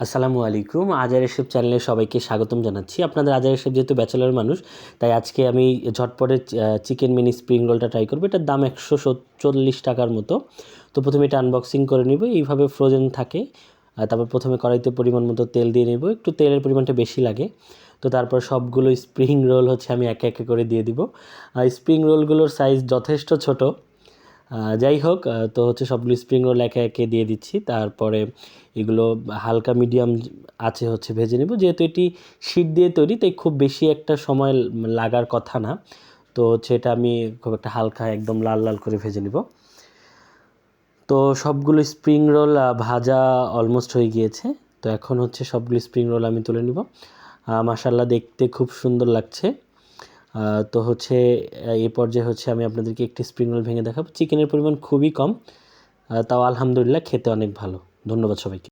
আসসালামু আলাইকুম। আজার এসব চ্যানেলে সবাইকে স্বাগতম জানাচ্ছি। আপনাদের আজার এসব যেহেতু ব্যাচেলার মানুষ, তাই আজকে আমি ঝটপটে চিকেন মিনি স্প্রিং রোলটা ট্রাই করব। এটার দাম একশো চল্লিশ টাকার মতো। তো প্রথমে এটা আনবক্সিং করে নিব। এইভাবে ফ্রোজেন থাকে। তারপর প্রথমে কড়াইতে পরিমাণ মতো তেল দিয়ে নেব। একটু তেলের পরিমাণটা বেশি লাগে। তো তারপর সবগুলো স্প্রিং রোল হচ্ছে আমি একে একে করে দিয়ে দিব। স্প্রিং রোলগুলোর সাইজ যথেষ্ট ছোট। যাই হোক তো হচ্ছে সবগুলো স্প্রিং রোল একে একে দিয়ে দিচ্ছি। তারপরে এগুলো হালকা মিডিয়াম আছে হচ্ছে ভেজে নেব। যেহেতু এটি শীত দিয়ে তৈরি, তাই খুব বেশি একটা সময় লাগার কথা না। তো হচ্ছে এটা আমি খুব একটা হালকা একদম লাল লাল করে ভেজে নেব। তো সবগুলো স্প্রিং রোল ভাজা অলমোস্ট হয়ে গিয়েছে। তো এখন হচ্ছে সবগুলো স্প্রিং রোল আমি তুলে নিব। মাসাল্লাহ দেখতে খুব সুন্দর লাগছে। তো হচ্ছে এ পর্যায়ে হচ্ছে আমি আপনাদেরকে একটি স্প্রিং রোল ভেঙে দেখাবো। চিকেনের পরিমাণ খুবই কম তাও আলহামদুলিল্লাহ খেতে অনেক ভালো। ধন্যবাদ সবাইকে।